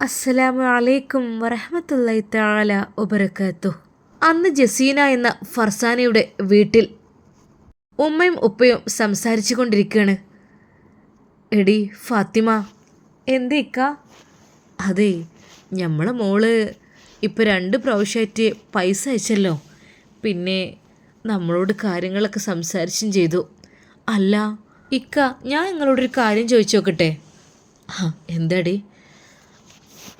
അസ്സലാമു അലൈക്കും വറഹമത്തല്ലായി താല വബറകാത്തു അന്ന് ജസീന എന്ന ഫർസാനയുടെ വീട്ടിൽ ഉമ്മയും ഉപ്പയും സംസാരിച്ചു കൊണ്ടിരിക്കുകയാണ്. എടി ഫാത്തിമ എന്തേക്ക അതെ നമ്മളെ മോൾ ഇപ്പോൾ രണ്ട് പ്രാവശ്യമായിട്ട് പൈസ അയച്ചല്ലോ. പിന്നെ നമ്മളോട് കാര്യങ്ങളൊക്കെ സംസാരിച്ചും ചെയ്തു. അല്ല ഇക്ക ഞാൻ നിങ്ങളോടൊരു കാര്യം ചോദിച്ചു നോക്കട്ടെ ആ എന്താടി?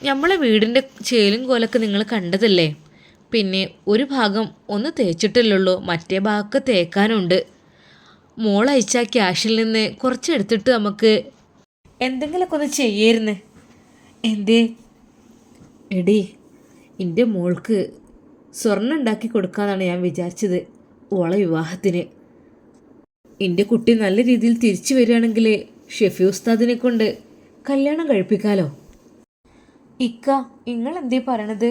നമ്മളെ വീടിന്റെ ചേലും കോലൊക്കെ നിങ്ങൾ കണ്ടതല്ലേ? പിന്നെ ഒരു ഭാഗം ഒന്ന് തേച്ചിട്ടില്ലുള്ളൂ മറ്റേ ഭാഗമൊക്കെ തേക്കാനുണ്ട്. മോൾ ക്യാഷിൽ നിന്ന് കുറച്ച് എടുത്തിട്ട് നമുക്ക് എന്തെങ്കിലുമൊക്കെ ഒന്ന് ചെയ്യായിരുന്നു. എന്തേ? എടി എന്റെ മോൾക്ക് സ്വർണം ഉണ്ടാക്കി കൊടുക്കാമെന്നാണ് ഞാൻ വിചാരിച്ചത് ഓളെ വിവാഹത്തിന്. എന്റെ കുട്ടി നല്ല രീതിയിൽ തിരിച്ചു വരികയാണെങ്കിൽ ഷെഫി ഉസ്താദിനെ കൊണ്ട് കല്യാണം കഴിപ്പിക്കാലോ? ഇക്ക നിങ്ങൾ എന്തേ പറയണത്?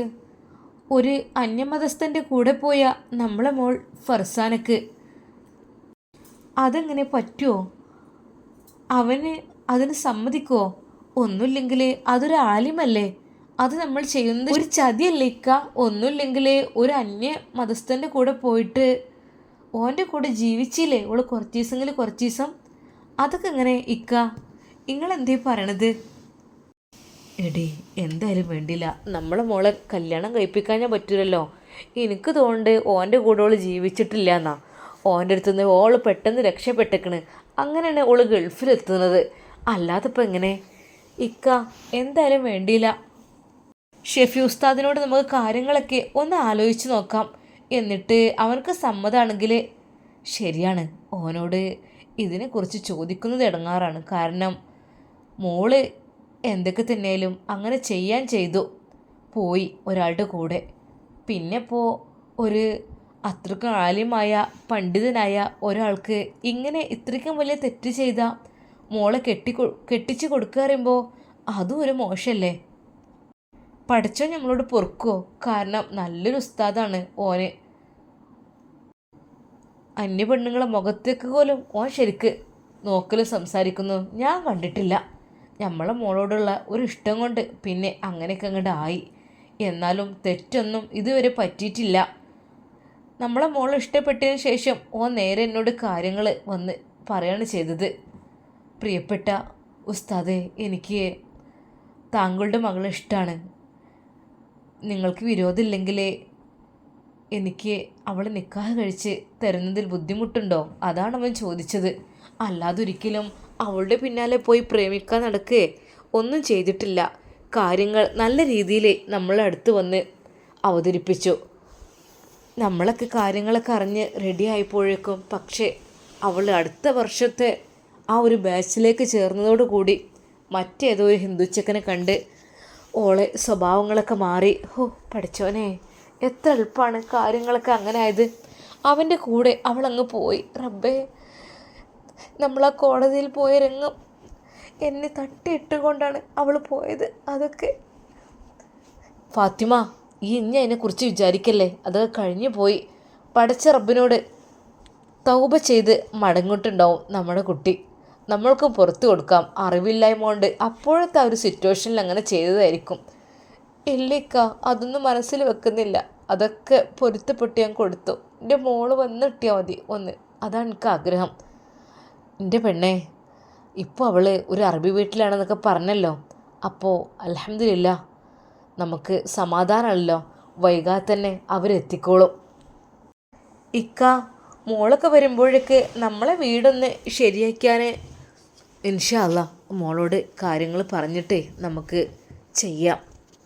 ഒരു അന്യമതസ്ഥന്റെ കൂടെ പോയ നമ്മളെ മോൾ ഫർസാനക്ക്. അതെങ്ങനെ പറ്റുമോ അവന് അതിന് സമ്മതിക്കുമോ ഒന്നുമില്ലെങ്കിൽ അതൊരു ആലിമല്ലേ? അത് നമ്മൾ ചെയ്യുന്ന ഒരു ചതിയല്ലേ ഇക്ക? ഒന്നുമില്ലെങ്കിൽ ഒരു അന്യ മതസ്ഥന്റെ കൂടെ പോയിട്ട് ഓന്റെ കൂടെ ജീവിച്ചില്ലേ? ഓൾ കുറച്ച് ദിവസമെങ്കിൽ കുറച്ച് ദിവസം. അതൊക്കെ എങ്ങനെ ഇക്ക? നിങ്ങളെന്തേ പറയണത്? എടി എന്തായാലും വേണ്ടില്ല. നമ്മളെ മോളെ കല്യാണം കഴിപ്പിക്കാൻ ഞാൻ പറ്റില്ലല്ലോ എനിക്ക് തോണ്ട് ഓന്റെ കൂടെ ഓൾ ജീവിച്ചിട്ടില്ല എന്നാ ഓന്റെ അടുത്ത് നിന്ന് ഓൾ പെട്ടെന്ന് രക്ഷപ്പെട്ടേക്കണ്. അങ്ങനെയാണ് ഓൾ ഗൾഫിലെത്തുന്നത്. അല്ലാതിപ്പോൾ എങ്ങനെ? ഇക്ക എന്തായാലും വേണ്ടിയില്ല. ഷെഫി ഉസ്താദിനോട് നമുക്ക് കാര്യങ്ങളൊക്കെ ഒന്ന് ആലോചിച്ച് നോക്കാം. എന്നിട്ട് അവർക്ക് സമ്മതമാണെങ്കിൽ ശരിയാണ് ഓനോട് ഇതിനെക്കുറിച്ച് ചോദിക്കുന്നത് ഇടങ്ങാറാണ്. കാരണം മോൾ എന്തൊക്കെ തന്നെയാലും അങ്ങനെ ചെയ്യാൻ ചെയ്തു. പോയി ഒരാളുടെ കൂടെ. പിന്നെ ഇപ്പോൾ ഒരു അത്രക്കും ആലിമായ പണ്ഡിതനായ ഒരാൾക്ക് ഇങ്ങനെ ഇത്രയ്ക്കും വലിയ തെറ്റ് ചെയ്ത മോളെ കെട്ടി കെട്ടിച്ച് കൊടുക്കുക പറയുമ്പോൾ അതും ഒരു മോശമല്ലേ പഠിച്ചോ നമ്മളോട് പൊറുക്കുമോ കാരണം നല്ലൊരു ഉസ്താദാണ് ഓന്. അന്യ പെണ്ണുങ്ങളെ മുഖത്തേക്ക് പോലും ഓൻ ശരിക്ക് നോക്കലും സംസാരിക്കുന്നു ഞാൻ കണ്ടിട്ടില്ല. നമ്മളെ മോളോടുള്ള ഒരു ഇഷ്ടം കൊണ്ട് പിന്നെ അങ്ങനെയൊക്കെ അങ്ങോട്ട് ആയി. എന്നാലും തെറ്റൊന്നും ഇതുവരെ പറ്റിയിട്ടില്ല. നമ്മളെ മോൾ ഇഷ്ടപ്പെട്ടതിന് ശേഷം ഓ നേരെ എന്നോട് കാര്യങ്ങൾ വന്ന് പറയാണ് ചെയ്തത്. പ്രിയപ്പെട്ട ഉസ്താദെ എനിക്ക് താങ്കളുടെ മകളെ ഇഷ്ടമാണ് നിങ്ങൾക്ക് വിരോധമില്ലെങ്കിൽ എനിക്ക് അവളെ നിക്കാഹ് കഴിച്ച് തരുന്നതിൽ ബുദ്ധിമുട്ടുണ്ടോ? അതാണ് അവൻ ചോദിച്ചത്. അല്ലാതൊരിക്കലും അവളുടെ പിന്നാലെ പോയി പ്രേമിക്കാൻ നടക്കേ. ഒന്നും ചെയ്തിട്ടില്ല. കാര്യങ്ങൾ നല്ല രീതിയിൽ നമ്മളെ അടുത്ത് വന്ന് അവതരിപ്പിച്ചു. നമ്മളൊക്കെ കാര്യങ്ങളൊക്കെ അറിഞ്ഞ് റെഡി ആയപ്പോഴേക്കും പക്ഷേ അവൾ അടുത്ത വർഷത്തെ ആ ഒരു ബാച്ചിലേക്ക് ചേർന്നതോടുകൂടി മറ്റേതോ ഒരു ഹിന്ദുച്ചക്കനെ കണ്ട് ഓളെ സ്വഭാവങ്ങളൊക്കെ മാറി. ഹോ പഠിച്ചോനെ എത്ര എളുപ്പമാണ് കാര്യങ്ങളൊക്കെ അങ്ങനെ ആയത്. അവന്റെ കൂടെ അവളങ്ങ് പോയി. റബ്ബേ നമ്മൾ ആ കോടതിയിൽ പോയ രംഗം എന്നെ തട്ടിയിട്ടുകൊണ്ടാണ് അവൾ പോയത്. അതൊക്കെ. ഫാത്തിമ ഈ ഇനി അതിനെക്കുറിച്ച് വിചാരിക്കല്ലേ? അതൊക്കെ കഴിഞ്ഞു പോയി. പഠിച്ച റബ്ബിനോട് തൗബ ചെയ്ത് മടങ്ങിട്ടുണ്ടാവും നമ്മുടെ കുട്ടി. നമ്മൾക്ക് പുറത്തു കൊടുക്കാം. അറിവില്ലായ്മ കൊണ്ട് അപ്പോഴത്തെ ആ ഒരു സിറ്റുവേഷനിൽ അങ്ങനെ ചെയ്തതായിരിക്കും. ഇല്ലിക്ക അതൊന്നും മനസ്സിൽ വെക്കുന്നില്ല. അതൊക്കെ പൊരുത്തപ്പെട്ട് ഞാൻ കൊടുത്തു. എന്റെ മോൾ വന്നിട്ടിയാൽ മതി. ഒന്ന്. അതാണ് എനിക്ക് ആഗ്രഹം. എന്റെ പെണ്ണേ ഇപ്പോൾ അവൾ ഒരു അറബി വീട്ടിലാണെന്നൊക്കെ പറഞ്ഞല്ലോ. അപ്പോൾ അലഹമില്ല നമുക്ക് സമാധാനമല്ലോ വൈകാതെ തന്നെ അവരെത്തിക്കോളും. ഇക്ക മോളൊക്കെ വരുമ്പോഴേക്ക് നമ്മളെ വീടൊന്ന് ശരിയാക്കാൻ ഇൻഷാല്ല മോളോട് കാര്യങ്ങൾ പറഞ്ഞിട്ടേ നമുക്ക് ചെയ്യാം.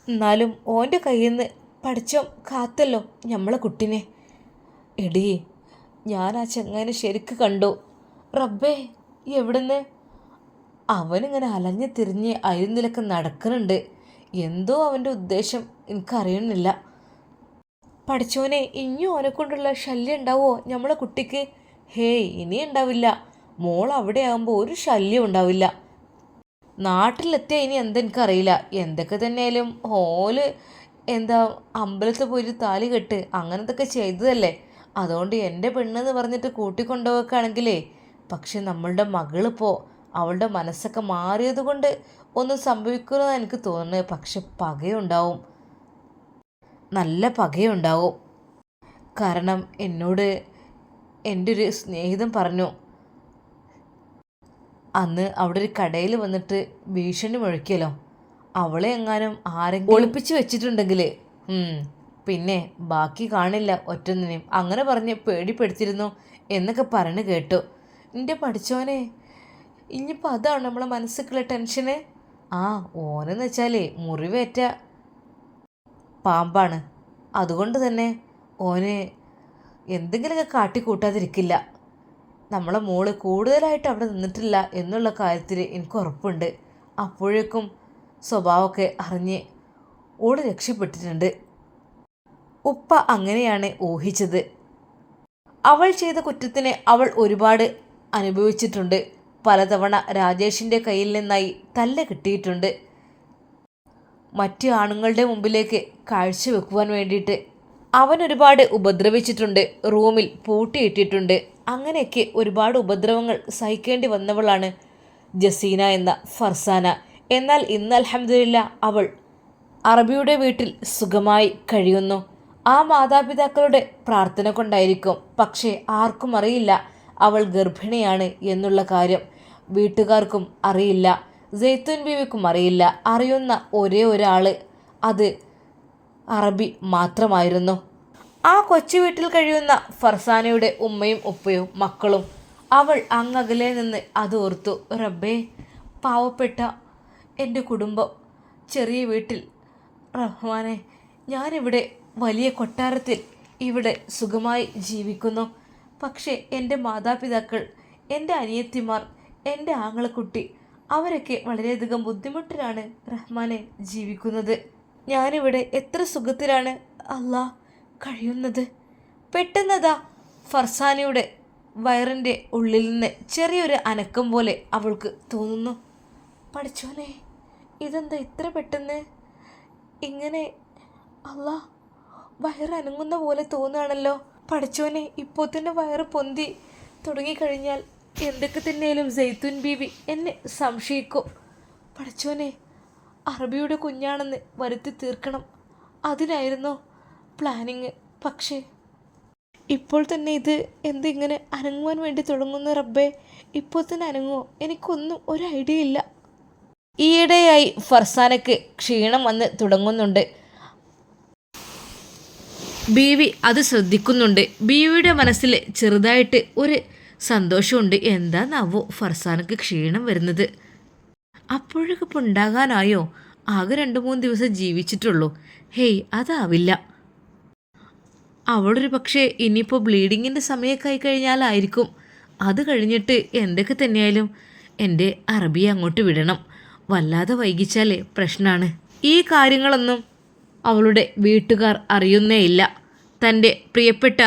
എന്നാലും ഓന്റെ കയ്യിൽ നിന്ന് പഠിച്ചോ കാത്തല്ലോ നമ്മളെ കുട്ടിനെ. എടീ ഞാൻ ആ ചെങ്ങനെ ശരിക്ക് കണ്ടു. റബ്ബേ എവിടുന്ന്? അവനിങ്ങനെ അലഞ്ഞു തിരിഞ്ഞ് അരുന്നിലൊക്കെ നടക്കുന്നുണ്ട്. എന്തോ അവന്റെ ഉദ്ദേശം എനിക്കറിയണില്ല പഠിച്ചോനെ ഇനിയും അവനെ കൊണ്ടുള്ള ശല്യം ഉണ്ടാവുമോ നമ്മളെ കുട്ടിക്ക്? ഹേയ് ഇനി ഉണ്ടാവില്ല. മോൾ അവിടെ ആകുമ്പോൾ ഒരു ശല്യം ഉണ്ടാവില്ല. നാട്ടിലെത്തിയ ഇനി എന്തെനിക്കറിയില്ല എന്തൊക്കെ തന്നെയാലും ഹോൽ എന്താ അമ്പലത്തിൽ പോയിട്ട് താലി കെട്ട് അങ്ങനത്തൊക്കെ ചെയ്തതല്ലേ? അതുകൊണ്ട് എന്റെ പെണ്ണെന്ന് പറഞ്ഞിട്ട് കൂട്ടിക്കൊണ്ടുപോക്കുകയാണെങ്കിലേ പക്ഷെ നമ്മളുടെ മകളിപ്പോൾ അവളുടെ മനസ്സൊക്കെ മാറിയത് കൊണ്ട് ഒന്നും സംഭവിക്കുമെന്ന് എനിക്ക് തോന്നുന്നത് പക്ഷെ പകയുണ്ടാവും. നല്ല പകയുണ്ടാവും. കാരണം എന്നോട് എന്റെ ഒരു സ്നേഹിതം പറഞ്ഞു അന്ന് അവിടെ ഒരു കടയിൽ വന്നിട്ട് ഭീഷണി മുഴക്കിയല്ലോ. അവളെ എങ്ങാനും ആരെങ്കിലും ഒളിപ്പിച്ച് വെച്ചിട്ടുണ്ടെങ്കിൽ പിന്നെ ബാക്കി കാണില്ല ഒറ്റൊന്നിനെയും അങ്ങനെ പറഞ്ഞ് പേടിപ്പെടുത്തിയിരുന്നു എന്നൊക്കെ പറഞ്ഞു കേട്ടു. എന്റെ പഠിച്ചോനെ ഇനിയിപ്പോൾ അതാണ് നമ്മളെ മനസ്സിലുള്ള ടെൻഷന്. ആ ഓനെന്ന് വെച്ചാലേ മുറിവേറ്റ പാമ്പാണ്. അതുകൊണ്ട് തന്നെ ഓന് എന്തെങ്കിലുമൊക്കെ കാട്ടിക്കൂട്ടാതിരിക്കില്ല. നമ്മളെ മോൾ കൂടുതലായിട്ട് അവിടെ നിന്നിട്ടില്ല എന്നുള്ള കാര്യത്തിൽ എനിക്ക് ഉറപ്പുണ്ട്. അപ്പോഴേക്കും സ്വഭാവമൊക്കെ അറിഞ്ഞ് ഓൾ രക്ഷപ്പെട്ടിട്ടുണ്ട്. ഉപ്പ അങ്ങനെയാണ് ഊഹിച്ചത്. അവൾ ചെയ്ത കുറ്റത്തിന് അവൾ ഒരുപാട് അനുഭവിച്ചിട്ടുണ്ട്. പലതവണ രാജേഷിന്റെ കയ്യിൽ നിന്നായി തല്ല കിട്ടിയിട്ടുണ്ട്. മറ്റു ആണുങ്ങളുടെ മുമ്പിലേക്ക് കാഴ്ചവെക്കുവാൻ വേണ്ടിയിട്ട് അവൻ ഒരുപാട് ഉപദ്രവിച്ചിട്ടുണ്ട്. റൂമിൽ പൂട്ടിയിട്ടിട്ടുണ്ട് അങ്ങനെയൊക്കെ ഒരുപാട് ഉപദ്രവങ്ങൾ സഹിക്കേണ്ടി വന്നവളാണ് ജസീന എന്ന ഫർസാന. എന്നാൽ ഇന്ന് അലഹമില്ല അവൾ അറബിയുടെ വീട്ടിൽ സുഖമായി കഴിയുന്നു. ആ മാതാപിതാക്കളുടെ പ്രാർത്ഥന കൊണ്ടായിരിക്കും. പക്ഷേ ആർക്കും അറിയില്ല അവൾ ഗർഭിണിയാണ് എന്നുള്ള കാര്യം വീട്ടുകാർക്കും അറിയില്ല. ജെയ്ത്തുൻ ബീവിക്കും അറിയില്ല. അറിയുന്ന ഒരേ ഒരാൾ അത് അറബി മാത്രമായിരുന്നു. ആ കൊച്ചു വീട്ടിൽ കഴിയുന്ന ഫർസാനയുടെ ഉമ്മയും ഉപ്പയും മക്കളും അവൾ അങ്ങകലെ നിന്ന് അത് ഓർത്തു. റബ്ബേ പാവപ്പെട്ട എന്റെ കുടുംബം. ചെറിയ വീട്ടിൽ റഹ്മാനെ ഞാനിവിടെ വലിയ കൊട്ടാരത്തിൽ ഇവിടെ സുഖമായി ജീവിക്കുന്നു. പക്ഷേ എന്റെ മാതാപിതാക്കൾ എന്റെ അനിയത്തിമാർ എന്റെ ആങ്ങളക്കുട്ടി അവരൊക്കെ വളരെയധികം ബുദ്ധിമുട്ടിലാണ് റഹ്മാനെ ജീവിക്കുന്നത്. ഞാനിവിടെ എത്ര സുഖത്തിലാണ് അല്ലാ കഴിയുന്നത്. പെട്ടെന്നതാ ഫർസാനയുടെ വയറിന്റെ ഉള്ളിൽ നിന്ന് ചെറിയൊരു അനക്കം പോലെ അവൾക്ക് തോന്നുന്നു. പഠിച്ചോനെ ഇതെന്താ ഇത്ര പെട്ടെന്ന്? ഇങ്ങനെ അല്ലാ വയറനങ്ങുന്ന പോലെ തോന്നുകയാണല്ലോ പഠിച്ചോനെ ഇപ്പോൾ തന്നെ വയറ് പൊന്തി തുടങ്ങിക്കഴിഞ്ഞാൽ എന്തൊക്കെ തന്നെയാലും ജെയ്ത്തുൻ ബീവി എന്നെ സംശയിക്കോ. പഠിച്ചോനെ അറബിയുടെ കുഞ്ഞാണെന്ന് വരുത്തി തീർക്കണം. അതിനായിരുന്നു പ്ലാനിങ്. പക്ഷേ ഇപ്പോൾ തന്നെ ഇത് എന്തിങ്ങനെ അനങ്ങുവാൻ വേണ്ടി തുടങ്ങുന്ന റബ്ബേ? ഇപ്പോൾ തന്നെ അനങ്ങുമോ എനിക്കൊന്നും ഒരു ഐഡിയ ഇല്ല. ഈയിടെയായി ഫർസാനക്ക് ക്ഷീണം വന്ന് തുടങ്ങുന്നുണ്ട്. ബീവി അത് ശ്രദ്ധിക്കുന്നുണ്ട്. ബീവിയുടെ മനസ്സിൽ ചെറുതായിട്ട് ഒരു സന്തോഷമുണ്ട്. എന്താന്നാവോ ഫർസാനക്ക് ക്ഷീണം വരുന്നത്? അപ്പോഴൊക്കെ ഇപ്പം ഉണ്ടാകാനായോ? ആകെ രണ്ട് മൂന്ന് ദിവസം ജീവിച്ചിട്ടുള്ളൂ. ഹേയ് അതാവില്ല. അവളൊരു പക്ഷേ ഇനിയിപ്പോൾ ബ്ലീഡിങ്ങിന്റെ സമയമൊക്കെ ആയി കഴിഞ്ഞാലായിരിക്കും. അത് കഴിഞ്ഞിട്ട് എന്തൊക്കെ തന്നെയായാലും എന്റെ അറബിയെ അങ്ങോട്ട് വിടണം. വല്ലാതെ വൈകിച്ചാലേ പ്രശ്നമാണ് ഈ കാര്യങ്ങളൊന്നും അവളുടെ വീട്ടുകാർ അറിയുന്നേയില്ല. തന്റെ പ്രിയപ്പെട്ട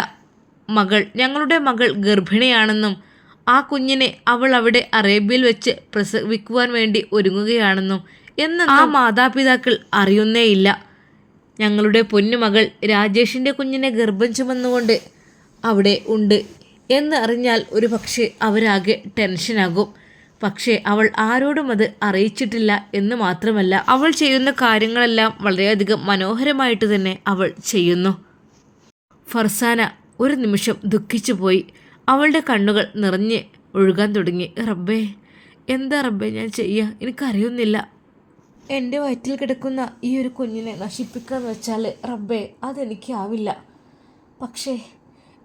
മകൾ ഞങ്ങളുടെ മകൾ ഗർഭിണിയാണെന്നും ആ കുഞ്ഞിനെ അവൾ അവിടെ അറേബ്യയിൽ വെച്ച് പ്രസവിക്കുവാൻ വേണ്ടി ഒരുങ്ങുകയാണെന്നും എന്ന് ആ മാതാപിതാക്കൾ അറിയുന്നേയില്ല. ഞങ്ങളുടെ പൊന്നുമകൾ രാജേഷിന്റെ കുഞ്ഞിനെ ഗർഭം ചുമന്നുകൊണ്ട് അവിടെ ഉണ്ട് എന്ന് അറിഞ്ഞാൽ ഒരു പക്ഷേ അവരാകെ ടെൻഷനാകും. പക്ഷേ അവൾ ആരോടും അത് അറിയിച്ചിട്ടില്ല എന്ന് മാത്രമല്ല അവൾ ചെയ്യുന്ന കാര്യങ്ങളെല്ലാം വളരെയധികം മനോഹരമായിട്ട് തന്നെ അവൾ ചെയ്യുന്നു. ഫർസാന ഒരു നിമിഷം ദുഃഖിച്ചു പോയി. അവളുടെ കണ്ണുകൾ നിറഞ്ഞ് ഒഴുകാൻ തുടങ്ങി. റബ്ബേ എന്താ റബ്ബേ ഞാൻ ചെയ്യുക എനിക്കറിയുന്നില്ല. എന്റെ വയറ്റിൽ കിടക്കുന്ന ഈ ഒരു കുഞ്ഞിനെ നശിപ്പിക്കാൻ വെച്ചാൽ റബ്ബേ അതെനിക്കാവില്ല. പക്ഷേ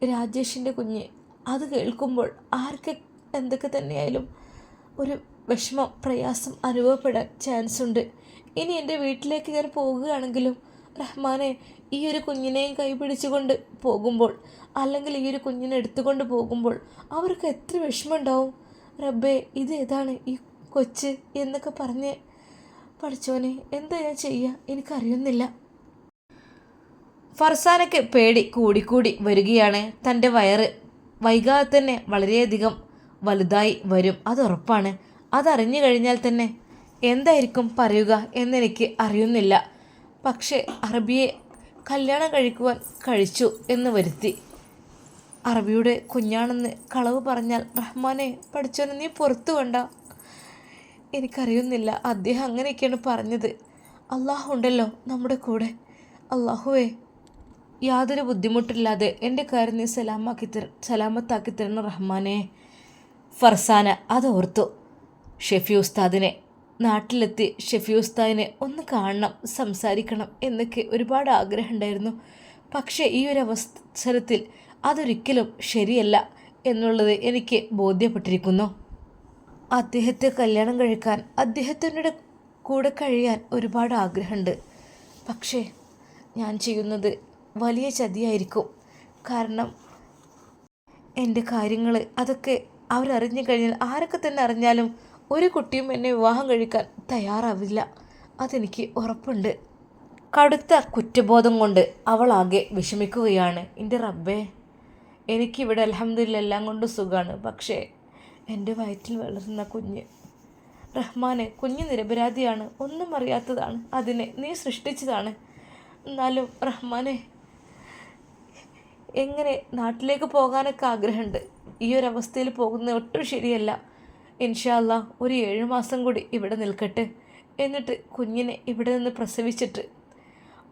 രാജേഷിന്റെ കുഞ്ഞ് അത് കേൾക്കുമ്പോൾ ആർക്ക് എന്തൊക്കെ തന്നെയായാലും ഒരു വിഷമം പ്രയാസം അനുഭവപ്പെടാൻ ചാൻസ് ഉണ്ട്. ഇനി എന്റെ വീട്ടിലേക്ക് ഞാൻ പോകുകയാണെങ്കിലും റഹ്മാനെ ഈ ഒരു കുഞ്ഞിനെയും കൈപിടിച്ചുകൊണ്ട് പോകുമ്പോൾ അല്ലെങ്കിൽ ഈ ഒരു കുഞ്ഞിനെ എടുത്തുകൊണ്ട് പോകുമ്പോൾ അവർക്ക് എത്ര വിഷമമുണ്ടാവും റബ്ബേ ഇത് ഏതാണ് ഈ കൊച്ച് എന്നൊക്കെ പറഞ്ഞ് പഠിച്ചോനെ എന്താ ഞാൻ ചെയ്യുക എനിക്കറിയുന്നില്ല. ഫർസാനയ്ക്ക് പേടി കൂടിക്കൂടി വരികയാണ്. തന്റെ വയറ് വൈകാതെ തന്നെ വളരെയധികം വലുതായി വരും. അതുറപ്പാണ് അതറിഞ്ഞു കഴിഞ്ഞാൽ തന്നെ എന്തായിരിക്കും പറയുക എന്നെനിക്ക് അറിയുന്നില്ല. പക്ഷേ അറബിയെ കല്യാണം കഴിക്കുവാൻ കഴിച്ചു എന്ന് വരുത്തി. അറബിയുടെ കുഞ്ഞാണെന്ന് കളവ് പറഞ്ഞാൽ റഹ്മാനെ പഠിച്ചോനെ നീ പുറത്തു കൊണ്ട. എനിക്കറിയുന്നില്ല. അദ്ദേഹം അങ്ങനെയൊക്കെയാണ് പറഞ്ഞത്. അള്ളാഹു ഉണ്ടല്ലോ നമ്മുടെ കൂടെ. അള്ളാഹുവേ യാതൊരു ബുദ്ധിമുട്ടില്ലാതെ എന്റെ കാര്യം നീ സലാമാക്കി തര സലാമത്താക്കി തരണം റഹ്മാനെ? ഫർസാന അതോർത്തു. ഷെഫി ഉസ്താദിനെ നാട്ടിലെത്തി ഷെഫി ഉസ്താദിനെ ഒന്ന് കാണണം സംസാരിക്കണം എന്നൊക്കെ ഒരുപാട് ആഗ്രഹമുണ്ടായിരുന്നു. പക്ഷേ ഈ ഒരു അവസരത്തിൽ അതൊരിക്കലും ശരിയല്ല എന്നുള്ളത് എനിക്ക് ബോധ്യപ്പെട്ടിരിക്കുന്നു. അദ്ദേഹത്തെ കല്യാണം കഴിക്കാൻ അദ്ദേഹത്തിന്റെ കൂടെ കഴിയാൻ ഒരുപാട് ആഗ്രഹമുണ്ട്. പക്ഷേ ഞാൻ ചെയ്യുന്നത് വലിയ ചതിയായിരിക്കും. കാരണം എന്റെ കാര്യങ്ങൾ അതൊക്കെ അവരറിഞ്ഞു കഴിഞ്ഞാൽ ആരൊക്കെ തന്നെ അറിഞ്ഞാലും ഒരു കുട്ടിയും എന്നെ വിവാഹം കഴിക്കാൻ തയ്യാറാവില്ല. അതെനിക്ക് ഉറപ്പുണ്ട്. കടുത്ത കുറ്റബോധം കൊണ്ട് അവളാകെ വിഷമിക്കുകയാണ്. എന്റെ റബ്ബേ എനിക്കിവിടെ അലഹമ്മദില്ല എല്ലാം കൊണ്ടും സുഖമാണ് പക്ഷേ എന്റെ വയറ്റിൽ വളരുന്ന കുഞ്ഞ് റഹ്മാനെ കുഞ്ഞ് നിരപരാധിയാണ്. ഒന്നും അറിയാത്തതാണ്. അതിനെ നീ സൃഷ്ടിച്ചതാണ്. എന്നാലും റഹ്മാനെ എങ്ങനെ നാട്ടിലേക്ക് പോകാനൊക്കെ ആഗ്രഹമുണ്ട്? ഈ ഒരു അവസ്ഥയിൽ പോകുന്നത് ഒട്ടും ശരിയല്ല. ഇൻഷാല്ല ഒരു ഏഴ് മാസം കൂടി ഇവിടെ നിൽക്കട്ടെ എന്നിട്ട് കുഞ്ഞിനെ ഇവിടെ നിന്ന് പ്രസവിച്ചിട്ട്.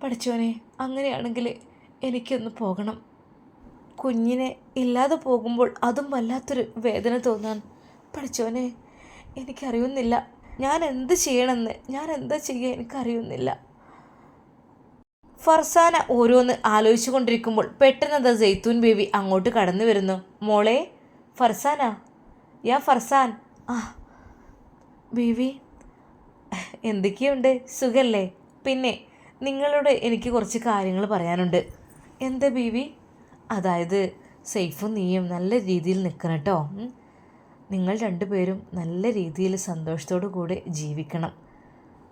പഠിച്ചോനെ അങ്ങനെയാണെങ്കിൽ എനിക്കൊന്ന് പോകണം. കുഞ്ഞിനെ ഇല്ലാതെ പോകുമ്പോൾ അതും വല്ലാത്തൊരു വേദന തോന്നാൻ. പഠിച്ചോനെ എനിക്കറിയുന്നില്ല. ഞാൻ എന്ത് ചെയ്യണമെന്ന് ഞാൻ എന്താ ചെയ്യുക എനിക്കറിയുന്നില്ല. ഫർസാന ഓരോന്ന് ആലോചിച്ചു കൊണ്ടിരിക്കുമ്പോൾ പെട്ടെന്ന് അത് ജെയ്ത്തൂൻ ബേബി അങ്ങോട്ട് കടന്നു വരുന്നു. മോളെ ഫർസാന? യാ ഫർസാൻ. ആ ബേബി എന്തൊക്കെയുണ്ട്? സുഖല്ലേ? പിന്നെ നിങ്ങളോട് എനിക്ക് കുറച്ച് കാര്യങ്ങൾ പറയാനുണ്ട്. എന്താ ബീവി അതായത് സേഫും നീയും നല്ല രീതിയിൽ നിൽക്കണം കേട്ടോ. നിങ്ങൾ രണ്ടുപേരും നല്ല രീതിയിൽ സന്തോഷത്തോടു കൂടെ ജീവിക്കണം.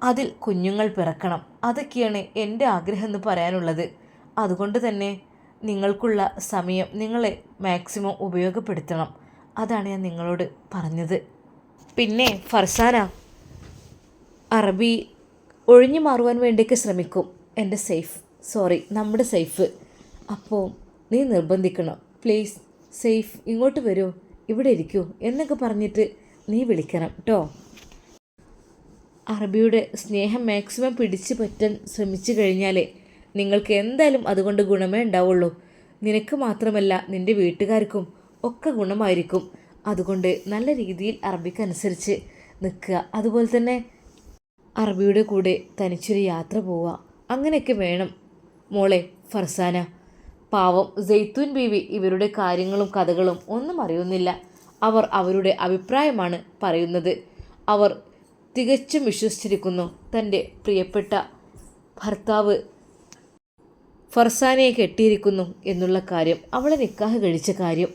അതിൽ കുഞ്ഞുങ്ങൾ പിറക്കണം. അതൊക്കെയാണ് എന്റെ ആഗ്രഹം എന്ന് പറയാനുള്ളത്. അതുകൊണ്ട് തന്നെ നിങ്ങൾക്കുള്ള സമയം നിങ്ങളെ മാക്സിമം ഉപയോഗപ്പെടുത്തണം. അതാണ് ഞാൻ നിങ്ങളോട് പറഞ്ഞത്. പിന്നെ ഫർസാന അറബി ഒഴിഞ്ഞു മാറുവാൻ വേണ്ടിയൊക്കെ ശ്രമിക്കും. എന്റെ സേഫ് സോറി നമ്മുടെ സേഫ്. അപ്പോൾ നീ നിർബന്ധിക്കണം. പ്ലീസ് സേഫ് ഇങ്ങോട്ട് വരൂ. ഇവിടെ ഇരിക്കൂ. എന്നൊക്കെ പറഞ്ഞിട്ട് നീ വിളിക്കണം കേട്ടോ. അറബിയുടെ സ്നേഹം മാക്സിമം പിടിച്ചു പറ്റാൻ ശ്രമിച്ചു കഴിഞ്ഞാൽ നിങ്ങൾക്ക് എന്തായാലും അതുകൊണ്ട് ഗുണമേ ഉണ്ടാവുള്ളൂ. നിനക്ക് മാത്രമല്ല നിന്റെ വീട്ടുകാർക്കും ഒക്കെ ഗുണമായിരിക്കും. അതുകൊണ്ട് നല്ല രീതിയിൽ അറബിക്കനുസരിച്ച് നിൽക്കുക. അതുപോലെ തന്നെ അറബിയുടെ കൂടെ തനിച്ചൊരു യാത്ര പോവുക. അങ്ങനെയൊക്കെ വേണം മോളെ ഫർസാന. പാവം ജെയ്ത്തൂൻ ബീവി ഇവരുടെ കാര്യങ്ങളും കഥകളും ഒന്നും അറിയുന്നില്ല. അവർ അവരുടെ അഭിപ്രായമാണ് പറയുന്നത്. അവർ തികച്ചും വിശ്വസിച്ചിരിക്കുന്നു തന്റെ പ്രിയപ്പെട്ട ഭർത്താവ്. ഫർസാനയെ കെട്ടിയിരിക്കുന്നു എന്നുള്ള കാര്യം അവളെ നിക്കാഹ് കഴിച്ച കാര്യം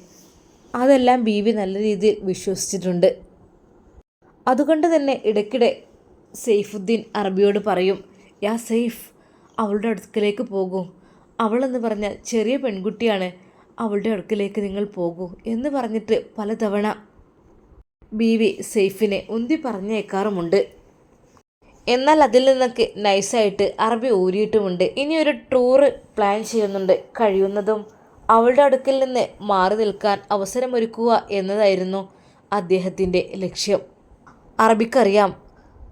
അതെല്ലാം ബീവി നല്ല രീതിയിൽ വിശ്വസിച്ചിട്ടുണ്ട്. അതുകൊണ്ട് തന്നെ ഇടയ്ക്കിടെ സെയ്ഫുദ്ദീൻ അറബിയോട് പറയും യാ സെയ്ഫ് അവളുടെ അടുക്കലേക്ക് പോകൂ. അവളെന്ന് പറഞ്ഞാൽ ചെറിയ പെൺകുട്ടിയാണ് അവളുടെ അടുക്കലേക്ക് നിങ്ങൾ പോകൂ എന്ന് പറഞ്ഞിട്ട് പലതവണ ബീവി സെയ്ഫിനെ ഉന്തി പറഞ്ഞേക്കാറുമുണ്ട്. എന്നാൽ അതിൽ നിന്നൊക്കെ നൈസായിട്ട് അറബി ഊരിയിട്ടുമുണ്ട്. ഇനി ഒരു ടൂറ് പ്ലാൻ ചെയ്യുന്നുണ്ട്. കഴിയുന്നതും അവളുടെ അടുക്കൽ നിന്ന് മാറി നിൽക്കാൻ അവസരമൊരുക്കുക എന്നതായിരുന്നു അദ്ദേഹത്തിന്റെ ലക്ഷ്യം. അറബിക്കറിയാം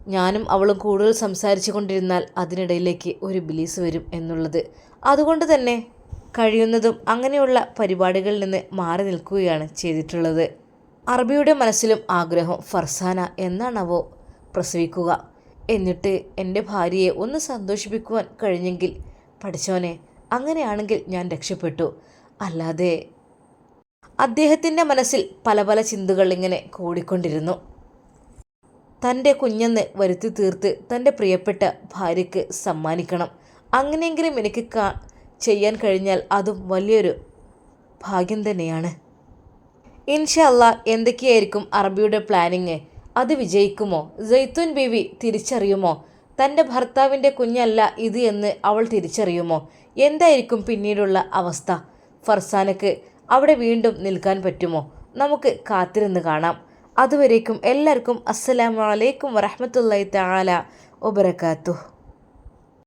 ഞാനും അവളും കൂടുതൽ സംസാരിച്ചു കൊണ്ടിരുന്നാൽ അതിനിടയിലേക്ക് ഒരു ബിലീസ് വരും എന്നുള്ളത്. അതുകൊണ്ട് തന്നെ കഴിയുന്നതും അങ്ങനെയുള്ള പരിപാടികളിൽ നിന്ന് മാറി നിൽക്കുകയാണ് ചെയ്തിട്ടുള്ളത്. അറബിയുടെ മനസ്സിലും ആഗ്രഹം ഫർസാന എന്നാണവോ? പ്രസവിക്കുക. എന്നിട്ട് എന്റെ ഭാര്യയെ ഒന്ന് സന്തോഷിപ്പിക്കുവാൻ കഴിഞ്ഞെങ്കിൽ പഠിച്ചോനെ അങ്ങനെയാണെങ്കിൽ ഞാൻ രക്ഷപ്പെട്ടു. അല്ലാതെ അദ്ദേഹത്തിന്റെ മനസ്സിൽ പല പല ചിന്തകൾ ഇങ്ങനെ കൂടിക്കൊണ്ടിരുന്നു. തന്റെ കുഞ്ഞെന്ന് വരുത്തി തീർത്ത് തന്റെ പ്രിയപ്പെട്ട ഭാര്യയ്ക്ക് സമ്മാനിക്കണം. അങ്ങനെയെങ്കിലും എനിക്ക് കാ ചെയ്യാൻ കഴിഞ്ഞാൽ അതും വലിയൊരു ഭാഗ്യം തന്നെയാണ്. ഇൻഷല്ല എന്തൊക്കെയായിരിക്കും അറബിയുടെ പ്ലാനിങ്? അത് വിജയിക്കുമോ? ജയ്ത്തുൻ ബീവി തിരിച്ചറിയുമോ? തന്റെ ഭർത്താവിന്റെ കുഞ്ഞല്ല ഇത് എന്ന് അവൾ തിരിച്ചറിയുമോ? എന്തായിരിക്കും പിന്നീടുള്ള അവസ്ഥ? ഫർസാനക്ക് അവിടെ വീണ്ടും നിൽക്കാൻ പറ്റുമോ? നമുക്ക് കാത്തിരുന്ന് കാണാം. അതുവരേക്കും എല്ലാവർക്കും അസ്സലാമലൈക്കും അലൈക്കും വറഹ്മത്തുള്ളാഹി തആല വബറകാതുഹു.